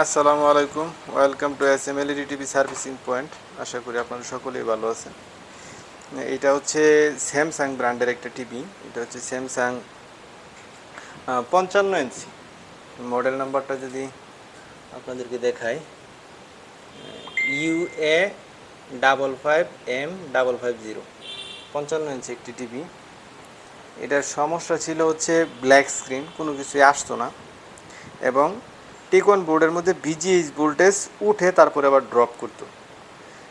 আসসালামু আলাইকুম। Welcome to S M L LED TV servicing point আশা করি আপনারা সকলেই ভালো আছেন। এটা হচ্ছে স্যামসাং ব্র্যান্ডের একটা টিভি এটা হচ্ছে স্যামসাং পঞ্চান্ন ইঞ্চি মডেল নাম্বারটা যদি আপনাদেরকে দেখাই U A double five M double five zero পঞ্চান্ন ইঞ্চি একটি টিভি এটার সমস্যা ছিল হচ্ছে ব্ল্যাক স্ক্রিন কোনো কিছুই আসতো না। এবং টেকন বোর্ডের মধ্যে বিজিএইচ ভোল্টেজ উঠে তারপরে আবার ড্রপ করতো।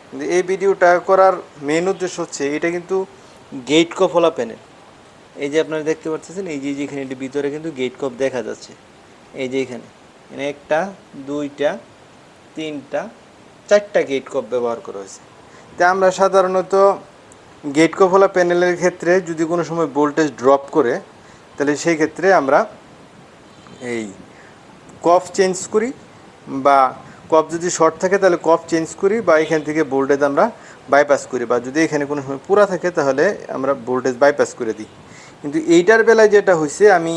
কিন্তু এই ভিডিওটা করার মেন উদ্দেশ্য হচ্ছে, এটা কিন্তু গেট কপ হলা প্যানেল এই যে আপনারা দেখতে পাচ্ছেন এই যে যেখানে এটি ভিতরে কিন্তু গেট কপ দেখা যাচ্ছে। এই যে এখানে এখানে একটা, দুইটা, তিনটা, চারটা গেট কপ ব্যবহার করা হয়েছে। তা আমরা সাধারণত গেট কপ হলা প্যানেলের ক্ষেত্রে যদি কোনো সময় ভোল্টেজ ড্রপ করে, তাহলে সেই ক্ষেত্রে আমরা এই কফ চেঞ্জ করি বা কফ যদি শর্ট থাকে তাহলে কফ চেঞ্জ করি বা এখান থেকে ভোল্টেজ আমরা বাইপাস করি বা যদি এখানে কোনো সময় পুরা থাকে তাহলে আমরা ভোল্টেজ বাইপাস করে দিই। কিন্তু এইটার বেলায় যেটা হয়েছে আমি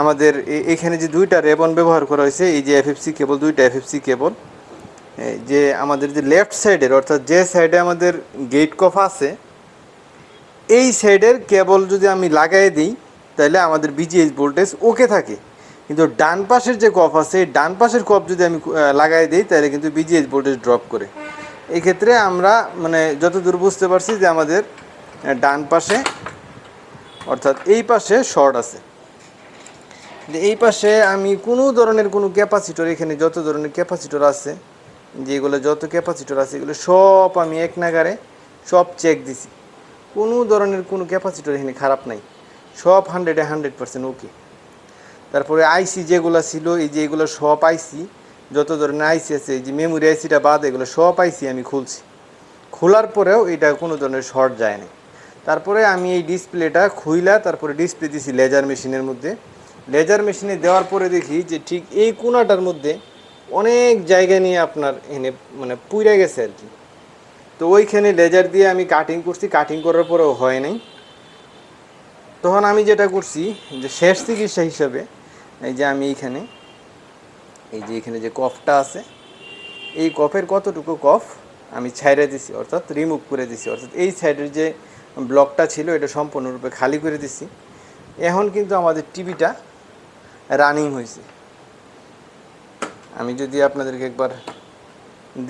আমাদের এখানে যে দুইটা রেবন ব্যবহার করা হয়েছে এই যে এফএফসি কেবল দুইটা এফএফসি কেবল যে আমাদের যে লেফট সাইডের অর্থাৎ যে সাইডে আমাদের গেট কফ আছে, এই সাইডের কেবল যদি আমি লাগাই দিই, তাহলে আমাদের বিজিএস ভোল্টেজ ওকে থাকে। কিন্তু ডান পাশের যে কফ আছে ডান পাশের কফ যদি আমি লাগাই দিই, তাহলে কিন্তু বিজিএস ভোল্টেজ ড্রপ করে। এই ক্ষেত্রে আমরা মানে যতদূর বুঝতে পারছি যে আমাদের ডান পাশে, অর্থাৎ এই পাশে শর্ট আছে। এই পাশে আমি কোনো ধরনের কোনো ক্যাপাসিটর এখানে যত ধরনের ক্যাপাসিটর আছে যেগুলো যত ক্যাপাসিটর আছে, এগুলো সব আমি এক নাগারে সব চেক দিছি। কোনো ধরনের কোনো ক্যাপাসিটর এখানে খারাপ নাই। সব হান্ড্রেডে হান্ড্রেড পার্সেন্ট ওকে তারপরে আইসি যেগুলো ছিল, এই যে এগুলো সব আইসি, যত ধরনের আইসি আছে, এই যে মেমোরি আইসিটা বাদ, এগুলো সব আইসি আমি খুলছি। খোলার পরেও এটা কোনো ধরনের শর্ট যায় না তারপরে আমি এই ডিসপ্লেটা খুইলা তারপরে ডিসপ্লে দিছি লেজার মেশিনের মধ্যে। লেজার মেশিনে দেওয়ার পরে দেখি যে ঠিক এই কোনাটার মধ্যে অনেক জায়গা নিয়ে আপনার এনে মানে পুইরা গেছে আর কি। তো ওইখানে লেজার দিয়ে আমি কাটিং করছি কাটিং করার পরেও হয় নাই। তখন আমি যেটা করছি যে শেষ চিকিৎসা হিসাবে, এই যে আমি এইখানে, এই যে এখানে যে কফটা আছে, এই কফের কতটুকু কফ আমি ছাইড়ে দিছি, অর্থাৎ রিমুভ করে দিছি, অর্থাৎ এই সাইডের যে ব্লকটা ছিল, এটা সম্পূর্ণরূপে খালি করে দিছি। এখন কিন্তু আমাদের টিভিটা রানিং হয়েছে। আমি যদি আপনাদেরকে একবার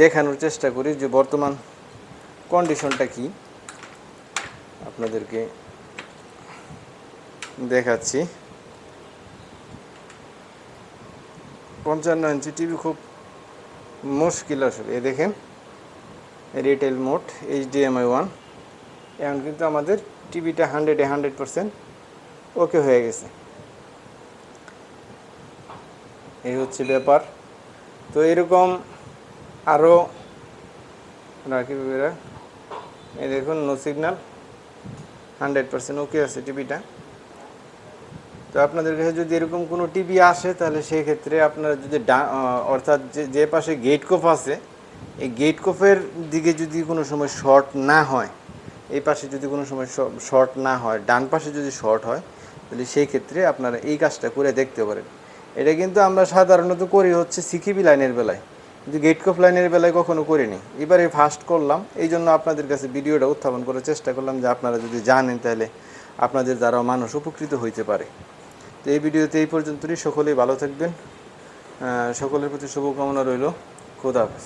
দেখানোর চেষ্টা করি যে বর্তমান কন্ডিশনটা কি, আপনাদেরকে দেখাচ্ছি। পঞ্চান্ন ইঞ্চি টিভি খুব মুশকিল আসলে এ দেখেন। রিটেল মোড এইচডিএমআই ওয়ান এখন কিন্তু আমাদের টিভিটা হান্ড্রেডে হান্ড্রেড পারসেন্ট ওকে হয়ে গেছে। এই হচ্ছে ব্যাপার। তো এরকম আরও রাখি এই দেখুন no signal hundred percent okay আছে টিভিটা। তো আপনাদের কাছে যদি এরকম কোনো টিভি আসে, তাহলে সেই ক্ষেত্রে আপনারা যদি অর্থাৎ যে পাশে গেট কফ আছে, এই গেট কফের দিকে যদি কোনো সময় শর্ট না হয়, এই পাশে যদি কোনো সময় শর্ট না হয়, ডান পাশে যদি শর্ট হয়, তাহলে সেই ক্ষেত্রে আপনারা এই কাজটা করে দেখতে পারেন। এটা কিন্তু আমরা সাধারণত করি হচ্ছে সিকিবি লাইনের বেলায়, কিন্তু গেট কফ লাইনের বেলায় কখনো করিনি। এবারে ফার্স্ট করলাম, এই জন্য আপনাদের কাছে ভিডিওটা উত্থাপন করার চেষ্টা করলাম যে আপনারা যদি জানেন, তাহলে আপনাদের দ্বারাও মানুষ উপকৃত হইতে পারে। তো এই ভিডিওতে এই পর্যন্তই। সকলেই ভালো থাকবেন। সকলের প্রতি শুভকামনা রইল। খোদা হাফেজ।